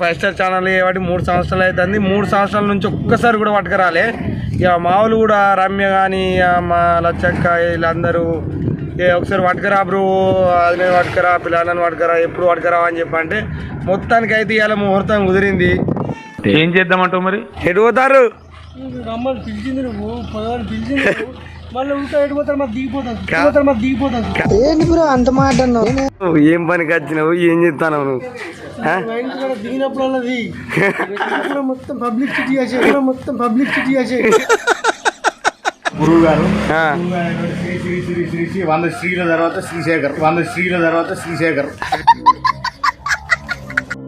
Five star channel కాబట్టి మూడు సంవత్సరాలు అవుతుంది. మూడు సంవత్సరాల నుంచి ఒక్కసారి కూడా పట్టుకురాలే. ఇక మామూలు కూడా రమ్య కానీ మా లచ్చక్క వీళ్ళందరూ ఏ ఒకసారి పట్టుకురా బ్రో అది నేను పట్టుకురా పిల్లలను పట్టుకురా ఎప్పుడు పట్టుకురా అని చెప్పి అంటే మొత్తానికి అయితే ఇవాళ ముహూర్తం కుదిరింది. ఏం చేద్దామంటావు మరి? ఎటు పోతారు? రమ్మని పిలిచింది నువ్వు పొదవని పిలిచింది ఏం పనికి వచ్చినావు? ఏం చెప్తాను నువ్వు? దిగినప్పుడు మొత్తం పబ్లిసిటీ చేసే ఇక్కడ మొత్తం పబ్లిసిటీ చేసే గురువు గారు. ఆ. శ్రీ శ్రీ శ్రీ శ్రీ శ్రీ వంద శ్రీల తర్వాత శ్రీశేఖర్ వంద శ్రీల తర్వాత శ్రీశేఖర్.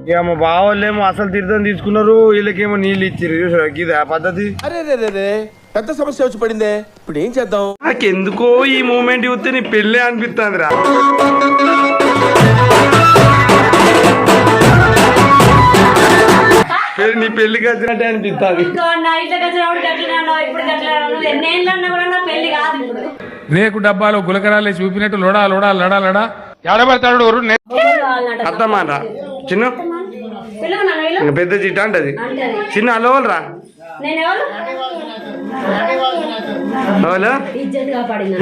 ఇక మా బావోళ్ళేమో అసలు తీర్థం తీసుకున్నారు వీళ్ళకేమో నీళ్ళు ఇచ్చారు చూసారా ఇది ఆ పద్ధతి? అరే రే రే రే పెద్ద సమస్య వచ్చి పడిందే. ఇప్పుడు ఏం చేద్దాం? నాకెందుకో ఈ మూమెంట్ చూస్తే నీ పెళ్ళే అనిపిస్తుంది రా నా పెళ్ళి కాదు ఇప్పుడు. రేకు డబ్బాలు గులకరాలే చూపినట్టు లోడా లోడా లడా లడా. కావాలన్నట అర్థమానరా చిన్న పెద్ద చిట్ట అంటది. చిన్న అలవల్ రా. నేను ఎవరు అవలు ఇజ్జత్ కాపాడింది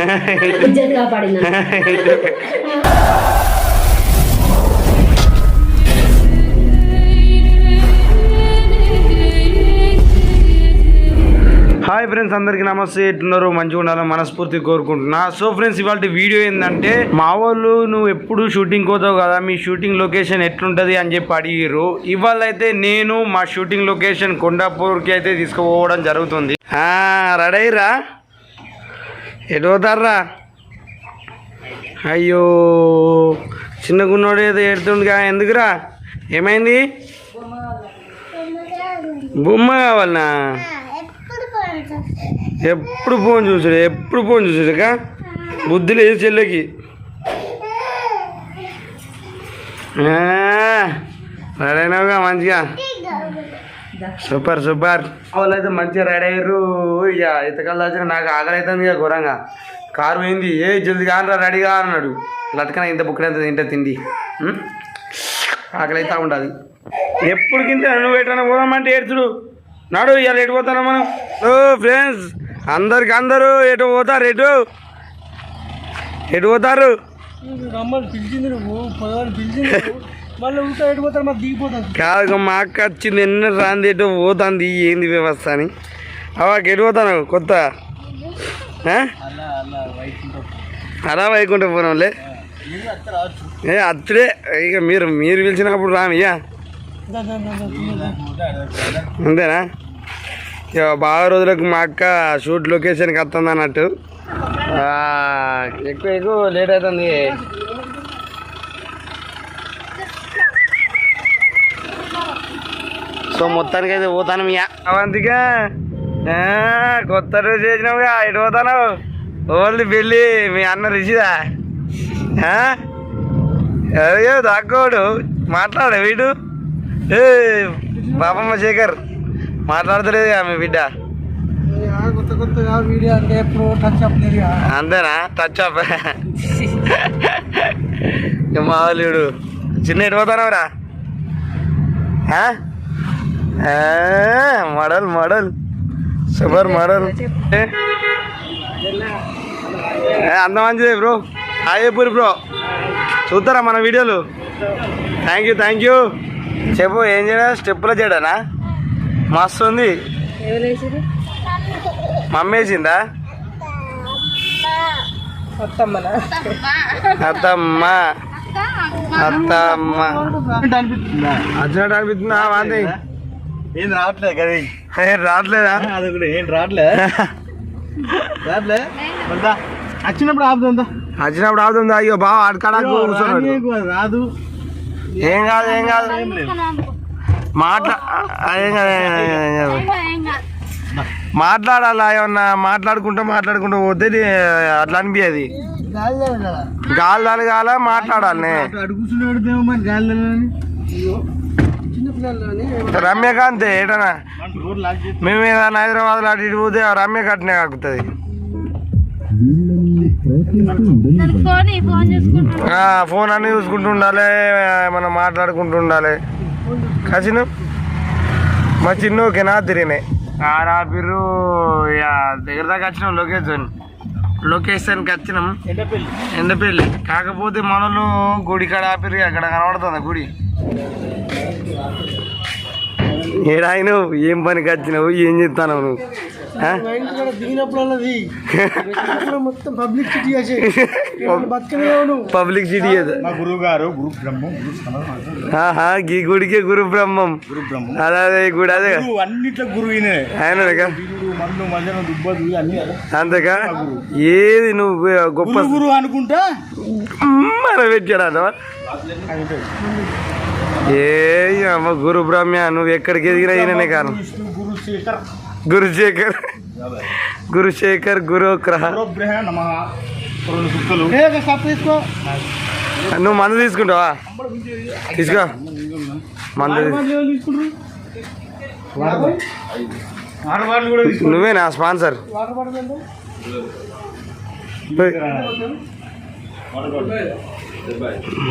ఇజ్జత్ కాపాడింది హాయ్ ఫ్రెండ్స్ అందరికి నమస్తే. ఎట్లున్నారు? మంచిగా ఉండాలని మనస్ఫూర్తి కోరుకుంటున్నా. సో ఫ్రెండ్స్ ఇవాళ వీడియో ఏంటంటే మా వాళ్ళు నువ్వు ఎప్పుడు షూటింగ్ పోతావు కదా మీ షూటింగ్ లొకేషన్ ఎట్లుంటుంది అని చెప్పి అడిగిర్రు. ఇవాళ అయితే నేను మా షూటింగ్ లొకేషన్ కొండాపూర్కి అయితే తీసుకుపోవడం జరుగుతుంది. రెడీ రా? ఎటు పోతారా అయ్యో చిన్న గున్నోడు ఏదో ఎడుతుండగా ఎందుకురా? ఏమైంది? బొమ్మ కావాలనా? ఎప్పుడు ఫోన్ చూసాడు ఎప్పుడు ఫోన్ చూసాడుక బుద్ధి లేదు చెల్లెకి. రెడీ అయినావుగా మంచిగా. Super super. వాళ్ళైతే మంచిగా రెడీ అయ్యారు. ఇక ఇతకాలు వచ్చిన నాకు ఆకలి అవుతుంది ఇక ఘోరంగా. కారు పోయింది. ఏ జల్ది కానరా రెడీగా అన్నాడు. లటకన ఇంత బుక్కడంత తింటే తిండి? ఆకలి అవుతా ఉంటుంది ఎప్పుడు కింద నువ్వు ఎటన్నా పోదామంటే ఏడ్చుడు. నాడు ఇవాళ ఎటు పోతాను మనం? ఫ్రెండ్స్ అందరికి అందరూ ఎటు పోతారు ఎటు? ఎటు పోతారు? రమ్మని పిలిచింది నువ్వు పొదవని పిలిచింది నువ్వు. మళ్ళీ ఉంటా ఎడిపోతారు మాకు దిగిపోతుంది కాదు మా అక్క వచ్చింది ఎన్న రాంది ఎటు పోతుంది ఏంది వ్యవస్థ అని. అవాకి ఎటు పోతాను కొత్త? అలా వైకుంఠపురంలే ఏ అత్తుడే ఇక మీరు మీరు పిలిచినప్పుడు రామయ్యా. అంతేనా? బాగా రోజులకు మా అక్క షూట్ లొకేషన్కి వస్తుంది అన్నట్టు. ఎక్కువ ఎక్కువ లేట్ అవుతుంది. సో మొత్తానికి అయితే పోతాను మీ అవంతిగా కొత్త డ్రెస్ చేసినావుగా ఎటు పోతాను ఓన్లీ పెళ్ళి మీ అన్న రిషిదా? అయ్యో దాక్కోడు. మాట్లాడు వీడు. ఏ బాబమ్మ శేఖర్. మాట్లాడతలేదు మీ బిడ్డ? కొత్త కొత్తగా వీడియో అంటే ఎప్పుడు టచ్ అప్ లేదు అంతేనా? టచ్ అప్ మామూలుడు చిన్న ఎటు పోతానవరా మోడల్ మోడల్. Super model. అంత మంచిదే బ్రో. హాయపూరి బ్రో. చూస్తారా మన వీడియోలు? థ్యాంక్ యూ థ్యాంక్ యూ చెప్పు ఏం చేయడా? స్టెప్పులో చేయడానా? మస్తు ఉంది. మమ్మీ వేసిందా అత్తమ్మ. అత్తమ్మ. వచ్చినట్టు అనిపిస్తుందా వాంతి? ఏం రావట్లేదు కదా. ఏ, రావట్లేదా? అది కూడా ఏం రావట్లే. రావట్లే? వచ్చినప్పుడు ఆపుతుందా వచ్చినప్పుడు అవుతుందా అయ్యో బాగా అడకడానికి కూర్చోన్నాడు రాదు. ఏం కాదు ఏం కాదు. మాట్లా. మాట్లాడాలా ఏమన్నా? మాట్లాడుకుంటూ మాట్లాడుకుంటూ పోతే అట్లా అనిపించేది గాలి కాల మాట్లాడాలి రమ్యకాంత్ ఏటనా మేము ఏదైనా హైదరాబాద్లో అటు ఇటు పోతే రమ్యకాంత్నే కాకుతుంది. ఫోన్ అన్ని చూసుకుంటూ ఉండాలి మనం మాట్లాడుకుంటూ ఉండాలి. కసిను మా చిన్న ఓకేనా తిరిగినాయి ఆరాపిర్రు ఇక దగ్గర దాకా వచ్చినాం లొకేషన్ లొకేషన్కి వచ్చినాం. ఎండపల్లి. కాకపోతే మనలో గుడి కాడ ఆపిర్రు అక్కడ కనబడుతుంది గుడి? ఏడాయినావు ఏం పనికి వచ్చినావు ఏం చెప్తాను నువ్వు? పబ్లిక్ సిటీ గురువు గారు గురు బ్రహ్మం గీ గుడికే గురు బ్రహ్మం. గురు బ్రహ్మం. అదే గుడి అదే. అన్నిట్లో గురువు ఆయన అంతేకా ఏది నువ్వు గొప్ప గురు గురువు అనుకుంటా? మన పెట్టాడు ఏ అమ్మ గురు బ్రహ్మ్య నువ్వు ఎక్కడికి ఎదిగినా ఈయననే కాను విష్ణు గురు శేఖర్ గురుశేఖర్. గురుశేఖర్ గురుగ్రహ నువ్వు మందు తీసుకుంటావా? తీసుకో. మందు. నువ్వేనా స్పాన్సర్? వాటర్ బాటిల్ అంటే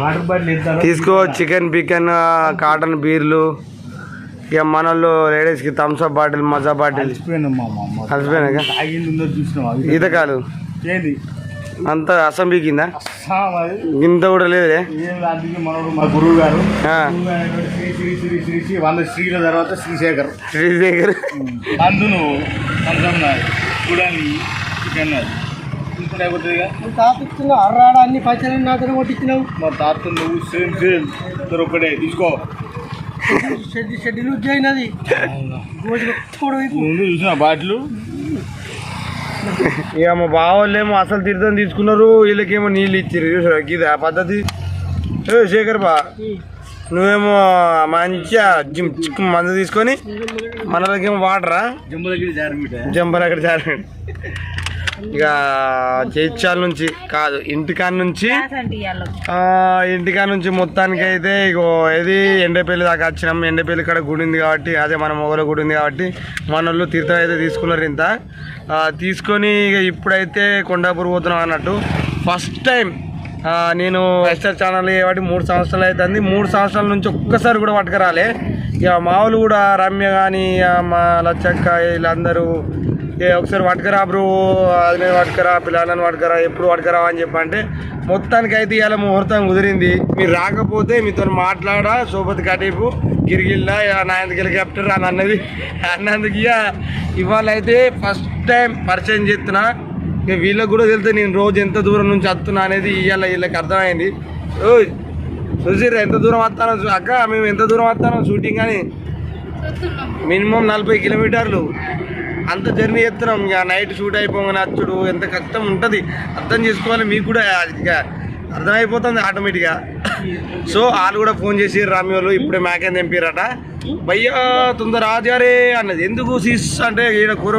వాటర్ బాటిల్. ఎంత తీసుకో చికెన్ పికెన్ కాటన్ బీర్లు. ఇక మనోళ్ళు లేడీస్కి థమ్స్అప్ బాటిల్ మజా బాటిల్ చూసినావా? ఈతకాలు ఏంది? అంత అసెంబ్లీ కింద ఇంత కూడా లేదే మా గురువు గారు. శ్రీ శ్రీ శ్రీ శ్రీ శ్రీ వంద శ్రీల తర్వాత శ్రీశేఖర్. శ్రీశేఖర్. అందును చూడండి నువ్వు అర్రాడ అన్ని పచ్చని నాతో కొట్టించినావు. మా తాత నువ్వు సేమ్ సేమ్. ఇద్దరు ఒక్కడే తీసుకో. షెడ్ షెడ్యూల్ ముందు చూసిన బాటిల్. ఇక మా బావోళ్ళేమో అసలు తీర్థం తీసుకున్నారు వీళ్ళకేమో నీళ్ళు ఇచ్చారు చూసారా ఇది ఆ పద్ధతి? ఏ శేఖర్ బా నువ్వేమో మంచిగా జిమ్ మందు తీసుకొని మనలకేమో వాటరా? జమ్ము దగ్గర జారిమిట జంపర్ అక్కడ జారండి. ఇక చేచాల నుంచి కాదు ఇంటికాడ నుంచి ఇంటికాడ నుంచి మొత్తానికి అయితే ఇగో ఇది ఎండపల్లి దాకా వచ్చినాం. ఎండపల్లి కాడ గుడి ఉంది కాబట్టి అదే మన మొగల గుడి ఉంది కాబట్టి మన వాళ్ళు తీర్థం అయితే తీసుకున్నారు ఇంత. తీసుకొని ఇక ఇప్పుడైతే కొండాపూర్ పోతున్నాం అన్నట్టు. ఫస్ట్ టైం నేను వెస్టర్ ఛానల్ కాబట్టి మూడు సంవత్సరాలు అవుతుంది. మూడు సంవత్సరాల నుంచి ఒక్కసారి కూడా పట్టుకురాలే. ఇక మావులు కూడా రమ్య కానీ మా లచ్చక్క వీళ్ళందరూ ఏ ఒకసారి పట్టుకరా బ్రో అది నేను పట్టుకరా పిల్లలను పట్టుకరా ఎప్పుడు పట్టుకరా అని చెప్పి అంటే మొత్తానికి అయితే ఇవాళ ముహూర్తం కుదిరింది. మీరు రాకపోతే మీతో మాట్లాడా సోపతి కటీపు గిరిగిల్లా నాయందుకు హెలికాప్టర్ అని అన్నది. అన్నందుకు ఇక ఇవాళ అయితే ఫస్ట్ టైం పరిచయం చేస్తున్నా. ఇక వీళ్ళకి కూడా తెలితే నేను రోజు ఎంత దూరం నుంచి వస్తున్నా అనేది ఇవాళ వీళ్ళకి అర్థమైంది. ఓ చూసిర్రా ఎంత దూరం వస్తానో అక్క మేము ఎంత దూరం వస్తానో షూటింగ్ అని మినిమం నలభై కిలోమీటర్లు. అంత జర్నీ చేస్తున్నాం. ఇక నైట్ షూట్ అయిపోగానే అచ్చుడు ఎంత కష్టం ఉంటుంది. అర్థం చేసుకోవాలి మీకు కూడా ఇక అర్థమైపోతుంది ఆటోమేటిక్గా. సో వాళ్ళు కూడా ఫోన్ చేసి రామి వాళ్ళు ఇప్పుడే మేకేం తెంపారట భయ్యా తొందర రాజారే అన్నది. ఎందుకు సీస్ అంటే ఈడ కూర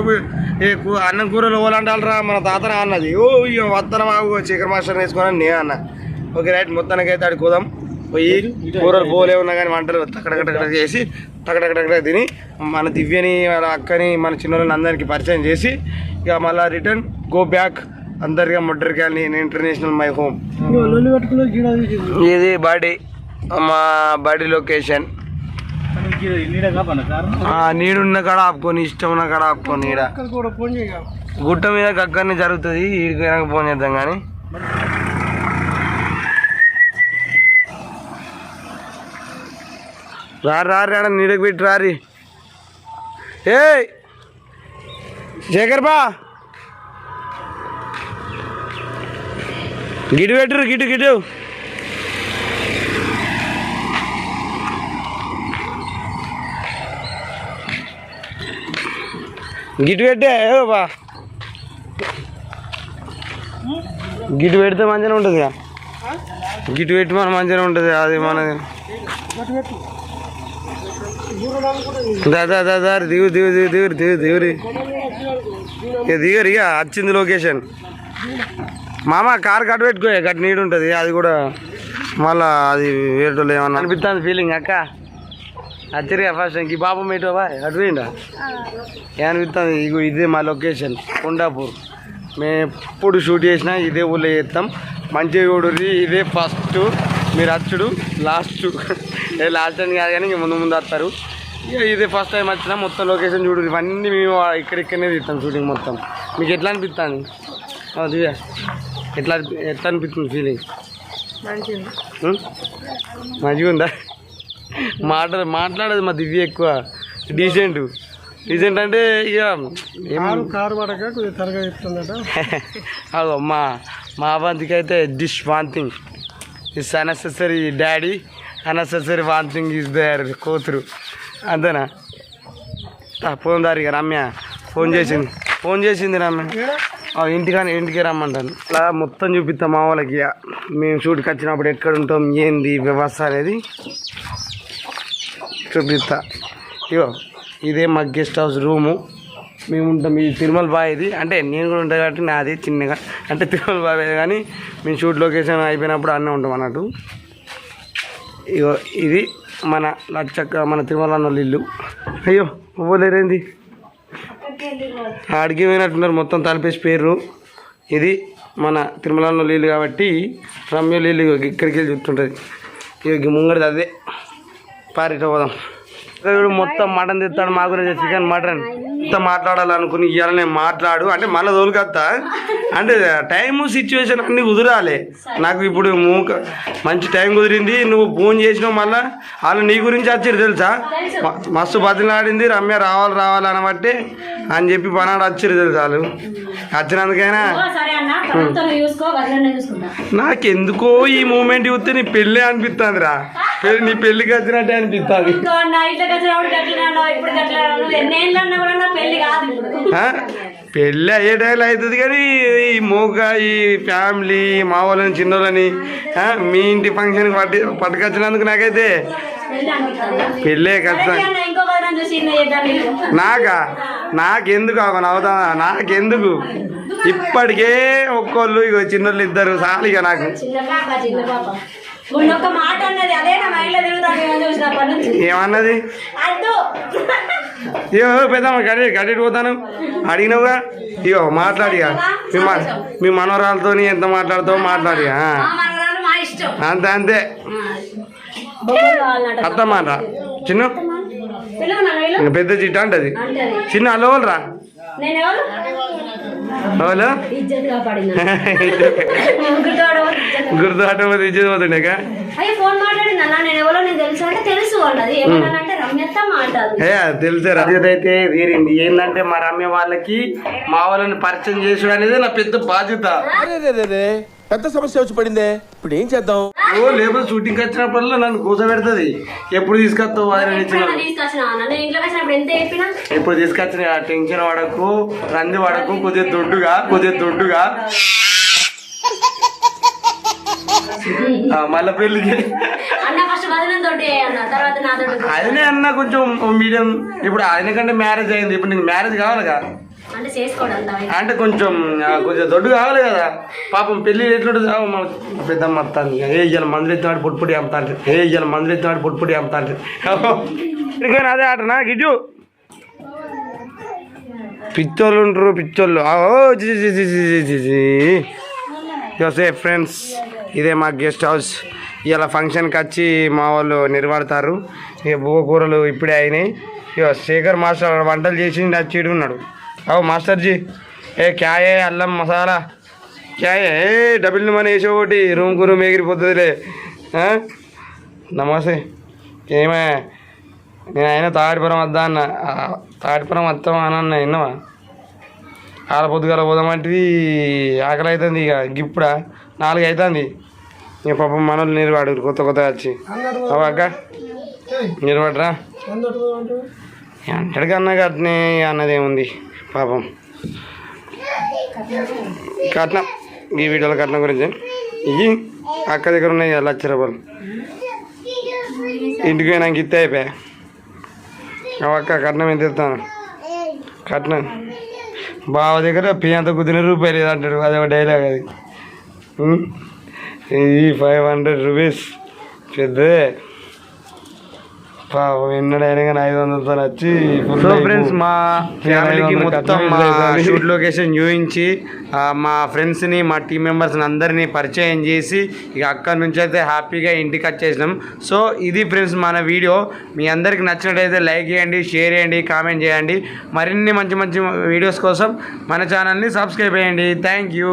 అన్నం కూరలు ఓలంటారా మన తాతరా అన్నది. ఓ వత్తనం ఆగు చికెన్ మాస్టర్ వేసుకొని నేను అన్న. ఓకే రైట్ మొత్తానికి అయితే ఆడికి పోదాం పోయి కూరలు పోలే ఉన్నా కానీ వంటలు తక్కడకటకట చేసి టకటకటకట తిని మన దివ్యని మన అక్కని మన చిన్నోళ్ళని అందరికి పరిచయం చేసి ఇక మళ్ళీ రిటర్న్ గో బ్యాక్ అందరిగా మొట్టరికాయని ఇంటర్నేషనల్ మై హోమ్. ఇది బాడీ మా బాడీ లొకేషన్. నీడున్న కాడ ఆపుకొని ఇష్టం ఉన్న కాడ ఆపుకొని చేయ గుట్ట మీద కక్కని జరుగుతుంది ఈడికి వెనక ఫోన్ చేద్దాం కానీ రారు రారు రాడ నీడకి పెట్టి రారి. ఏ శేఖర్ బా గిటు పెట్టురు గిటు గిటు. గిటు పెట్టే బా గిటు పెడితే మంచిగా ఉంటుంది గిటు పెట్టి మన మంచిగా ఉంటుంది అది మన దా దా దా దిగు దిగు దిగు దిగు దిగు దిగురి ఇక దిగరు ఇక వచ్చింది లొకేషన్ మామ కార్ కట్ పెట్టుకో కట్ నీడు ఉంటుంది అది కూడా మళ్ళా అది వేరేటోళ్ళు ఏమన్నా అనిపిస్తుంది ఫీలింగ్ అక్క? అచ్చరిగా ఫస్ట్ ఇంక బాబు మేటోవా అటు పోయిండా? ఏమనిపిస్తుంది ఇగో ఇదే మా లొకేషన్ కొండాపూర్. మేము ఎప్పుడు షూట్ చేసినా ఇదే ఊళ్ళో చేస్తాం మంచిగా చూడుర్రి ఇదే ఫస్ట్ మీరు అచ్చుడు లాస్ట్ ఏ లాస్ట్ టైం కాదు కానీ ఇంక ముందు ముందు వస్తారు ఇక ఇది ఫస్ట్ టైం వచ్చినా మొత్తం లొకేషన్ చూడు ఇవన్నీ మేము ఇక్కడిక్కడనే తీస్తాం షూటింగ్ మొత్తం. మీకు ఎట్లా అనిపిస్తుంది దివ్య ఎట్లా ఎట్లా అనిపిస్తుంది ఫీలింగ్ మంచిగా ఉందా మాట మాట్లాడదు మా దివ్య ఎక్కువ. డీసెంట్ డీసెంట్ అంటే ఇక ఏం కారు పడక కొద్దిగా త్వరగా చెప్తుందట. అదో మా మా బంతికి అయితే this one is unnecessary daddy unnecessary one thing is there కూతురు. అంతేనా? ఫోన్ దారి రమ్య. ఫోన్ చేసింది. ఫోన్ చేసింది రమ్య. ఆ, ఇంటికాని ఇంటికి రమ్మంటాను. అలా మొత్తం చూపిస్తాం మా వాళ్ళకి మేము షూట్కి వచ్చినప్పుడు ఎక్కడ ఉంటాం ఏంది వ్యవస్థ అనేది చూపిస్తా. ఇగో ఇదే మా గెస్ట్ హౌస్ రూము. మేము ఉంటాం ఈ తిరుమల బాయ్ ఇది. అంటే నేను కూడా ఉంటాను కాబట్టి నాది చిన్నగా. అంటే తిరుమల బాయ్ కానీ మేము షూట్ లొకేషన్ అయిపోయినప్పుడు అన్నీ ఉంటాం అన్నట్టు. ఇగో ఇది మన లచ్చక్క మన తిరుమల ఇల్లు. అయ్యో పోలేరేంది ఆడికి పోయినట్టున్నారు మొత్తం తలిపేసి పేరు ఇది మన తిరుమలలో నీళ్ళు కాబట్టి రమ్య నీళ్ళు ఇక్కడికి వెళ్ళి చూస్తుంటుంది. ఇక ముంగడిది అదే. పారిట పోదాం. మొత్తం మటన్ తెస్తాడు మా గురించి చికెన్ మటన్. ఇంత మాట్లాడాలనుకుని ఇవాళ నేను మాట్లాడు. అంటే మళ్ళీ తోలుకొస్తా అంటే టైము సిచ్యువేషన్ అన్ని కుదరాలి. నాకు ఇప్పుడు మూక మంచి టైం కుదిరింది నువ్వు ఫోన్ చేసినావు మళ్ళా. వాళ్ళు నీ గురించి వచ్చారు తెలుసా? మస్తు బతిలాడింది రమ్య రావాలి రావాలి అనబట్టి అని చెప్పి పనాడు వచ్చారు తెలుసా వాళ్ళు? వచ్చినందుకైనా నాకెందుకో ఈ మూమెంట్ చూస్తే నీ పెళ్ళి అనిపిస్తుంది రా నీ పెళ్ళికి వచ్చినట్టే అనిపిస్తుంది ఇంకో? పెళ్ళి అయ్యే టైంలో అవుతుంది కానీ ఈ మోగ ఈ ఫ్యామిలీ మా వాళ్ళని చిన్నోళ్ళని? మీ ఇంటి ఫంక్షన్కి పట్టి పట్టుకొచ్చినందుకు నాకైతే? పెళ్ళే ఖచ్చితంగా ఇంకో నీకు. నాకా నాకెందుకు అవన అవుతా నాకెందుకు ఇప్పటికే ఒక్కోళ్ళు ఇగో చిన్నోళ్ళు ఇద్దరు సాలిగా నాకు చిన్న పాప చిన్న పాప మొన్న ఒక మాట అన్నది అదే నా మైండ్లో తిరుగుతాను ఏమో చూసినప్పటి నుంచి ఏమన్నది ఇయో పెద్దమ్మ గడి గడికి పోతాను. అడిగినవుగా? ఇగో మాట్లాడిగా. మీ మీ మనవరాలతో ఎంత మాట్లాడుతావో మాట్లాడిగా అంతే అంతే. అత్తమ్మాట చిన్న? పెద్ద చిట్ట అంటది. చిన్న అల్లవాళ్ళు నేను ఎవరు వాళ్ళు ఇజ్జత్ అయ్యే ఫోన్ తెలుసు రమ్యత అయితే తీరింది ఏంటంటే మా రమ్య వాళ్ళకి మా వాళ్ళని పరిచయం చేసుడు అనేది నా పెద్ద బాధ్యత. పెద్ద సమస్య వచ్చి పడిందే. ఇప్పుడు ఏం చేద్దాం? ఓ లేబర్ షూటింగ్ వచ్చినప్పుడల్లా నన్ను కూర్చోబెడుతుంది ఎప్పుడు తీసుకొస్తావు ఆయన ఎప్పుడైనా తీసుకొచ్చిన ఎప్పుడు తీసుకొచ్చిన టెన్షన్ పడకు రంది పడకు కొద్దిగా దొడ్డుగా కొద్దిగా దొడ్డుగా. మళ్ళా పెళ్ళికి ఆయనే అన్న కొంచెం మీడియం. ఇప్పుడు ఆయన కంటే మ్యారేజ్ అయింది. ఇప్పుడు నీకు మ్యారేజ్ కావాలిగా? అంటే కొంచెం కొంచెం దొడ్డు కావాలి కదా. పాపం పెళ్ళి ఎట్లుంటుంది? ఆ, మన పెద్దమ్మ అత్తాను ఏ జల మందులు ఎత్తున్నాడు పొట్టు పొడి అమ్ముతాడు ఏ జల మందులు ఎత్తున్నాడు పొట్టు పొడి అమ్ముతాడు ఇదిగోని అదే ఆటనా గిజు పిచ్చోళ్ళు ఉంటారు పిచ్చోళ్ళు. ఆ, జీ జీ యోసే ఫ్రెండ్స్ ఇదే మా గెస్ట్ హౌస్ ఇలా ఫంక్షన్కి వచ్చి మా వాళ్ళు నిలబడతారు. ఇక బువ్వ కూరలు ఇప్పుడే అయినాయి. ఇక శేఖర్ మాస్టర్ వంటలు చేసి నచ్చేడు ఉన్నాడు. అవు మాస్టర్ జీ ఏ క్యాయే అల్లం మసాలా? క్యాయే ఏ? డబుల్ మనీ వేసి ఒకటి రూమ్కు రూమ్ ఎగిరిపోతుందిలే? నమస్తే. ఏమే? నేను అయినా తాడిపురం వద్దా అన్న. తాడిపురం వస్తావా అని అన్న విన్నావా? ఆడ పొద్దుగాల పోదామంటివి ఆకలి అవుతుంది ఇక. ఇప్పుడా నాలుగు అవుతుంది ఇక పాపం మనోళ్ళు నిలబడు కొత్త కొత్త వచ్చి. అవ అక్క నిలబడరా. అందరు అంటారు ఎంతటికన్నా కట్నే అన్నది ఏముంది? పాపం. కట్నం. ఈ వీడియోలో కట్నం గురించి. ఇవి అక్క దగ్గర ఉన్నాయి కదా లక్ష రూపాయలు. ఇంటికి పోయినాక ఇత్తే అయిపోయా. అవ అక్క కట్నం ఎంత ఇస్తాను? కట్నం. బావ దగ్గర పియంత అంత కుదిన రూపాయలు అంటాడు అదే ఒక డైలాగ్ అది ఈ ఫైవ్ హండ్రెడ్ రూపీస్ పెద్దదే. ఎన్నడైనా కానీ ఐదు వందలతో వచ్చి సో ఫ్రెండ్స్ మా ఫ్యామిలీకి మొత్తం మా షూట్ లొకేషన్ చూపించి మా ఫ్రెండ్స్ని మా టీం మెంబర్స్ని అందరినీ పరిచయం చేసి ఇక అక్కడి నుంచి అయితే హ్యాపీగా ఇంటికి వచ్చేసినాం. సో ఇది ఫ్రెండ్స్ మన వీడియో. మీ అందరికి నచ్చినట్టయితే లైక్ చేయండి షేర్ చేయండి కామెంట్ చేయండి. మరిన్ని మంచి మంచి వీడియోస్ కోసం మన ఛానల్ని సబ్స్క్రైబ్ చేయండి. Thank you